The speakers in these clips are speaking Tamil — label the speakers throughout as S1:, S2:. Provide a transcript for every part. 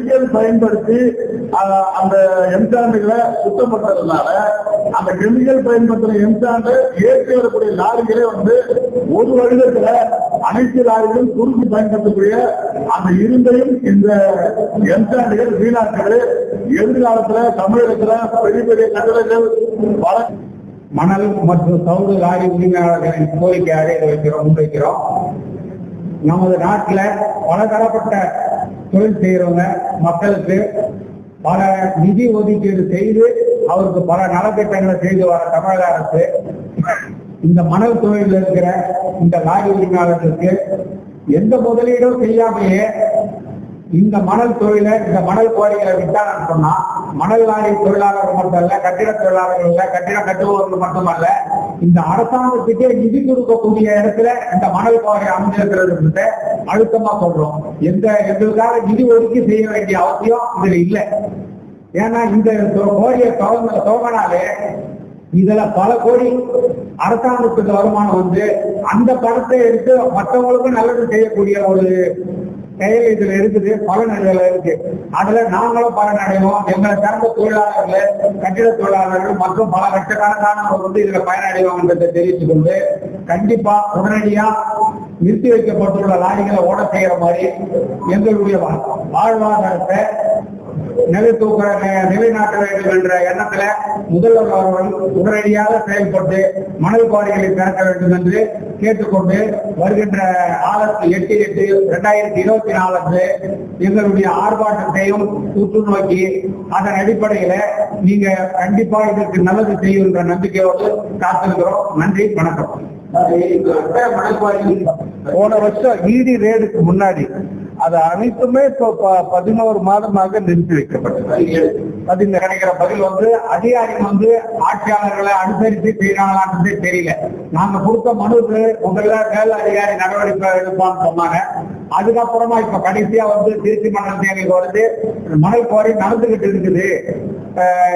S1: கெமிக்கல் பயன்படுத்தி அந்த எம்சாண்டுகளை சுத்தம் அந்த கெமிக்கல் பயன்படுத்துற எம்சாண்டு ஏற்றி வரக்கூடிய லாரிகளே வந்து ஒரு வருடத்துல அனைத்து லாரிகளும் துருக்கி பயன்படுத்தக்கூடிய அந்த இருந்தையும் இந்த எம்சாண்டுகள் வீணாக்குது எதிர்காலத்துல தமிழகத்துல பெரிய பெரிய கட்டடங்கள் வள
S2: மணல் மற்றும் சவுடு லாரி உரிமையாளர்களின் கோரிக்கையாக இதை வைக்கிறோம் முன்வைக்கிறோம். நமது நாட்டில் பலதரப்பட்ட தொழில் செய்யறவங்க மக்களுக்கு பல நிதி ஒதுக்கீடு செய்து அவருக்கு பல நலத்திட்டங்களை செய்து வர தமிழக அரசு இந்த மணல் தொழிலில் இருக்கிற இந்த லாரி உரிமையாளர்களுக்கு எந்த முதலீடும் செய்யாமையே இந்த மணல் தொழிலை இந்த மணல் கோரிகளை விட்டாங்கன்னு சொன்னா மணல் லாரி தொழிலாளர்கள் மட்டும் இல்ல கட்டிட தொழிலாளர்கள் இல்ல கட்டிடம் கட்டுபவர்கள் மட்டுமல்ல இந்த அரசாங்கத்துக்கே நிதி கொடுக்கக்கூடிய இடத்துல இந்த மணல் பாறை அமைஞ்சிருக்கிறது அழுத்தமா சொல்றோம். எந்த எங்களுக்காக நிதி ஒதுக்கி செய்ய வேண்டிய அவசியம் இதுல இல்லை. ஏன்னா இந்த கோரியை துவங்க துவங்கினாலே இதுல பல கோடி அரசாங்கத்துக்கு வருமானம் வந்து அந்த பணத்தை எடுத்து மற்றவங்களுக்கும் நல்லது செய்யக்கூடிய ஒரு செயல் இதுல இருக்குது பலன் இதுல இருக்கு. அதுல நாங்களும் பலன் அடைவோம். எங்களை சார்ந்த தொழிலாளர்கள் கட்டிட தொழிலாளர்கள் மற்றும் பல லட்சக்கணக்கானவர்கள் வந்து இதுல பயனடைவாங்க என்பதை தெரிவித்துக் கொண்டு கண்டிப்பா உடனடியா நிறுத்தி வைக்கப்பட்டுள்ள லாரிகளை ஓட செய்யற மாதிரி எங்களுடைய வாழ்வாதாரத்தை நிலைத்தூக்க நிலைநாட்ட வேண்டும் என்ற எண்ணத்துல முதல்வர் அவர்கள் உடனடியாக செயல்பட்டு மணல் குவாரிகளை திறக்க வேண்டும் என்று கேட்டுக்கொண்டு வருகின்ற ஆகஸ்ட் எட்டு எட்டு இரண்டாயிரத்தி இருபத்தி நாலு எங்களுடைய ஆர்ப்பாட்டத்தையும் உற்று நோக்கி அதன் அடிப்படையில நீங்க கண்டிப்பா இதற்கு நல்லது செய்யும் என்ற நம்பிக்கையோடு காத்திருக்கிறோம். நன்றி வணக்கம்.
S1: போன வருஷம் இடி ரேடுக்கு முன்னாடி அது அனைத்துமே இப்போ பதினோரு மாதமாக நிறுத்தி வைக்கப்பட்டது.
S2: கிடைக்கிற பதில் வந்து அதிகாரி வந்து ஆட்சியாளர்களை அனுசரித்து செய்யறாங்களான்றதே தெரியல. நாங்க கொடுத்த மனுக்கு உங்கள மேல் அதிகாரி நடவடிக்கை எடுப்பான்னு சொன்னாங்க. அதுக்கப்புறமா இப்ப கடைசியா வந்து திருச்சி மண்டலத்தை எங்களுக்கு வருது. மணல் கோரி நடந்துகிட்டு இருக்குது.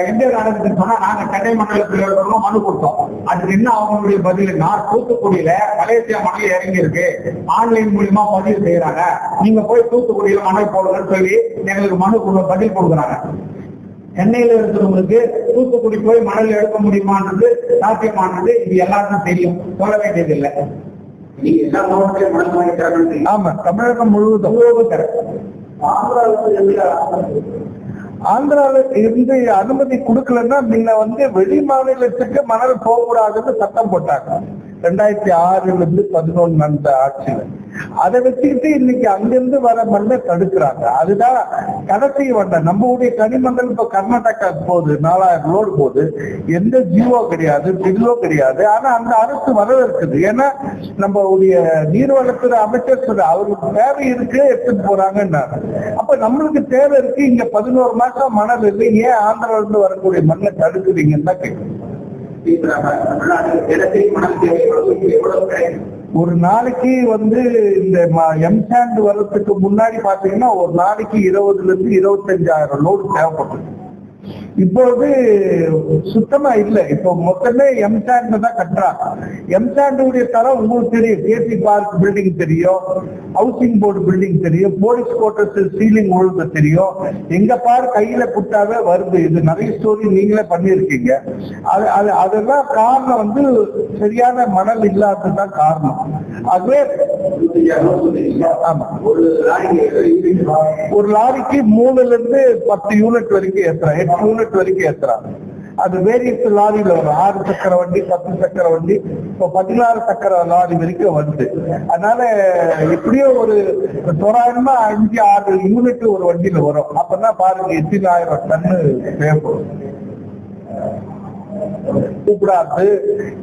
S2: எங்க நடக்குதுன்னு சொன்னா நாங்க சென்னை மண்டலத்தில் இருக்கிறவங்க மனு கொடுத்தோம். அதுக்கு என்ன அவங்களுடைய பதிலுன்னா தூத்துக்குடியில மலேசியா மணல் இறங்கி இருக்கு ஆன்லைன் மூலியமா பதிவு செய்யறாங்க. நீங்க போய் தூத்துக்குடியில மணல் போடுங்கன்னு சொல்லி எங்களுக்கு மனு கொடு- பதில் கொடுக்குறாங்க. சென்னையில இருக்கிறவங்களுக்கு தூத்துக்குடி போய் மணல் எடுக்க முடியுமான்றது சாத்தியமானது இது எல்லாருக்கும் தெரியும். சொல்ல வேண்டியது இல்லை நீங்க எல்லா மாவட்டத்திலும் மணல் வாங்கிட்டாங்க
S1: ஆமா ஆந்திரால இருந்து அனுமதி கொடுக்கலன்னா முன்ன வந்து வெளி மாநிலத்துக்கு மணல் போகக்கூடாதுன்னு சட்டம் போட்டாங்க. ரெண்டாயிரத்தி ஆறுல இருந்து பதினொன்னு நடந்த ஆட்சியில. அதை வச்சுக்கிட்டு இன்னைக்கு அங்கிருந்து வர மண்ணை தடுக்கிறாங்க. அதுதான் கடைசி வண்ட நம்மளுடைய ஊடைய கனிமங்கள் இப்ப கர்நாடகா போகுது நாலாயிரம் லோடு போகுது. எந்த ஜியோ கிடையாது பில்லோ கிடையாது. ஆனா அந்த அரசு வரவேற்குது. ஏன்னா நம்ம உடைய நீர்வளத்துறை அமைச்சர் சொல்ற அவருக்கு தேவை இருக்கு எடுத்துட்டு போறாங்கன்னாரு. அப்ப நம்மளுக்கு தேவை இருக்கு இங்க பதினோரு மாசம் மணல் இல்லை ஏன் ஆந்திரால இருந்து வரக்கூடிய மண்ணை தடுக்குறீங்கன்னு தான் கேட்குறேன் ஒரு நாளைக்கு வந்து இந்த எம்சாண்ட் வர்றதுக்கு முன்னாடி பாத்தீங்கன்னா ஒரு நாளைக்கு இருபதுல இருந்து இருபத்தஞ்சாயிரம் லோடு தேவைப்பட்டது. இப்போது சுத்தமா இல்லை. இப்போ மொத்தமே எம்சாண்ட் தான் கட்டுறாங்க. எம்சாண்டுடைய தரம் உங்களுக்கு தெரியும். கேசி பார்க் பில்டிங் தெரியும். ஹவுசிங் போர்டு பில்டிங் தெரியும். போலீஸ் குவார்டர்ஸ் சீலிங் ஒழுங்கு தெரியும். எங்க பாரு கையில புட்டாவே வருது. இது நிறைய ஸ்டோரி நீங்களே பண்ணியிருக்கீங்க. அது அது அதெல்லாம் காரணம் வந்து சரியான மணல் இல்லாததுதான் காரணம். அதுவே ஒரு லாரிக்கு மூணுல இருந்து பத்து யூனிட் வரைக்கும் ஏத்துறான் எட்டு யூனிட் வரைக்கும் ஏத்துறான் அது வேரியஸ் லாரியில வரும். ஆறு சக்கர வண்டி பத்து சக்கர வண்டி இப்போ பதினாறு சக்கர லாரி வரைக்கும் வருது. அதனால எப்படியோ ஒரு தோராயமா அஞ்சு ஆறு யூனிட் ஒரு வண்டியில வரும். அப்பதான் பாருங்க எத்தனை ஆயிரம் டன்னு தேவைப்படும் கூப்பிடாது.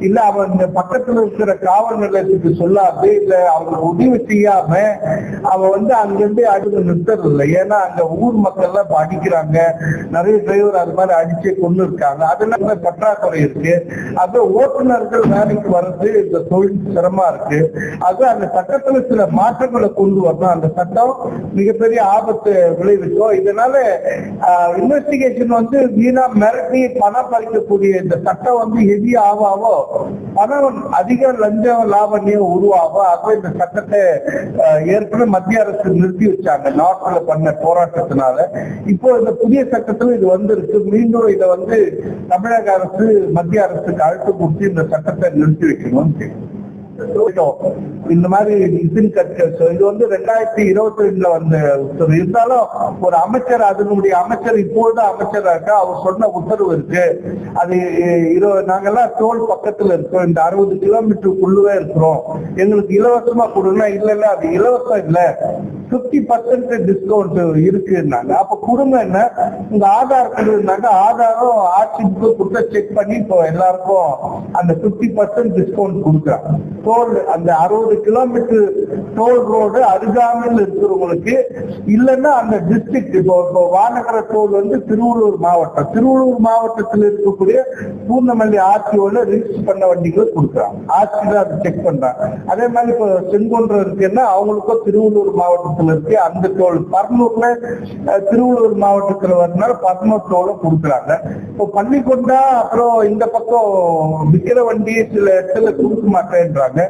S1: இல்ல அவன் இந்த பக்கத்துல இருக்கிற காவல் நிலையத்துக்கு சொல்லாது. இல்ல அவங்களுக்கு உதவி செய்யாம அவ வந்து அங்கிருந்து அடுத்து நிறுத்தறது இல்லை ஏன்னா அங்க ஊர் மக்கள் எல்லாம் இப்ப அடிக்கிறாங்க. நிறைய டிரைவர் அது மாதிரி அடிச்சு கொண்டு இருக்காங்க. அதெல்லாம் பற்றாக்குறை இருக்கு. அது ஓட்டுநர்கள் வேலைக்கு வர்றது இந்த தொழில் சிரமமா இருக்கு. அது அந்த சட்டத்துல சில மாற்றங்களை கொண்டு வரணும். அந்த சட்டம் மிகப்பெரிய ஆபத்து விளைவிக்கும். இதனால இன்வெஸ்டிகேஷன் வந்து வீணா மிரட்டி பணம் பறிக்கக்கூடிய இந்த சட்டம் வந்து ஹெவி ஆவாவோ பணம் அதிக லஞ்சம் லாபண்யம் உருவாவோ அப்ப இந்த சட்டத்தை ஏற்பட ஏற்கனவே மத்திய அரசு நிறுத்தி வச்சாங்க. நார்த்ல பண்ண போராட்டத்தினால. இப்போ இந்த புதிய சட்டத்துல இது வந்திருக்கு. மீண்டும் இதை வந்து தமிழக அரசு மத்திய அரசுக்கு அழைப்பு கொடுத்து இந்த சட்டத்தை நிறுத்தி வைக்கணும்னு இந்த மாதிரி நிதின் கட்சி இது வந்து ரெண்டாயிரத்தி இருபத்தி ரெண்டுல வந்த உத்தரவு. இருந்தாலும் ஒரு அமைச்சர் அதனுடைய அமைச்சர் இப்பொழுது அமைச்சரா இருக்கா? அவர் சொன்ன உத்தரவு இருக்கு. அது இருபது நாங்கெல்லாம் தோல் பக்கத்துல இருக்கோம். இந்த அறுபது கிலோமீட்டருக்குள்ளவே இருக்கிறோம். எங்களுக்கு இலவசமா கொடுங்க. இல்ல இல்ல அது இலவசம் இல்ல. பிப்டி பர்சன்ட் டிஸ்கவுண்ட் இருக்குன்னாங்க. அப்ப குடும்பம் என்ன? உங்க ஆதார் கொடுனாங்க ஆதாரம் ஆட்சி கொடுத்த செக் பண்ணி இப்போ எல்லாருக்கும் அந்த பிப்டி பர்சன்ட் டிஸ்கவுண்ட் கொடுக்குறாங்க. டோல் அந்த அறுபது கிலோமீட்டர் டோல் ரோடு அருகாமையில் இருக்கிறவங்களுக்கு இல்லைன்னா அந்த டிஸ்ட்ரிக்ட் இப்போ இப்போ வானகர டோல் வந்து திருவள்ளூர் மாவட்டம். திருவள்ளூர் மாவட்டத்தில் இருக்கக்கூடிய பூர்ணமல்லி ஆர்டிஓல ரிஜிஸ்டர் பண்ண வண்டிகளை கொடுக்குறாங்க. ஆர்டிஓ அதை செக் பண்றாங்க. அதே மாதிரி இப்போ செங்கொன்றம் இருக்குன்னா அவங்களுக்கும் திருவள்ளூர் மாவட்டத்தில் இருக்கு அந்த டோல் பர்னூர்ல திருவள்ளூர் மாவட்டத்தில் வரனால பர்னூர் டோலை கொடுக்குறாங்க. இப்போ பள்ளிக்கொண்டா அப்புறம் இந்த பக்கம் விற்கிற வண்டி சில இடத்துல கொடுக்க மாட்டேன்றாங்க.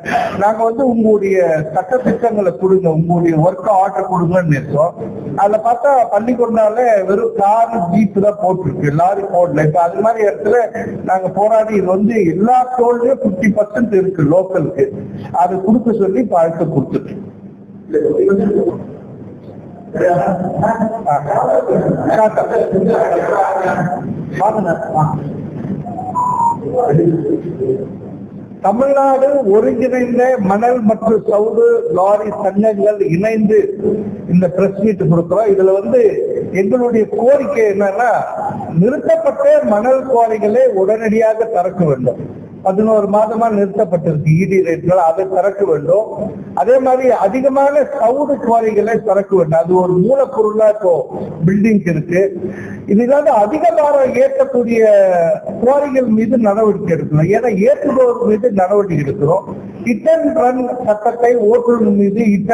S1: நாங்க வந்து உங்களுடைய சட்ட திட்டங்களை கொடுங்க உங்களுடைய ஒர்க் ஆர்டர் கொடுங்கன்னு இருக்கோம் அதுல பார்த்தா பள்ளிக்கூடனால வெறும் கார் ஜீப் தான் போட்டிருக்கு லாரி போடல இப்ப அது மாதிரி இடத்துல நாங்க போராடி இது வந்து எல்லா டோல்லையும் பிப்டி பர்சன்ட் இருக்கு லோக்கலுக்கு அது கொடுக்க சொல்லி இப்ப அழைப்பு கொடுத்துருக்கு தமிழ்நாடு ஒருங்கிணைந்த மணல் மற்றும் சவுடு லாரி சங்கங்கள் இணைந்து இந்த பிரஸ் மீட் கொடுக்கிறோம். இதுல வந்து எங்களுடைய கோரிக்கை என்னன்னா நிறுத்தப்பட்ட மணல் குவாரிகளை உடனடியாக திறக்க வேண்டும். பதினோரு மாதமா நிறுத்தப்பட்டிருக்கு இடி ரேட்கள் அதை திறக்க வேண்டும். அதே மாதிரி அதிகமான சவுடு குவாரிகளை திறக்க வேண்டும். அது ஒரு மூலப்பொருளா இப்போ பில்டிங் இருக்கு. இதுதான் அதிக பாரம் ஏற்றக்கூடிய குவாரிகள் மீது நடவடிக்கை எடுக்கணும். ஏன்னா ஏற்றுபவர் மீது நடவடிக்கை எடுக்கிறோம். இட்டன் ரன் சட்டத்தை ஓட்டுநர் மீது இட்டன்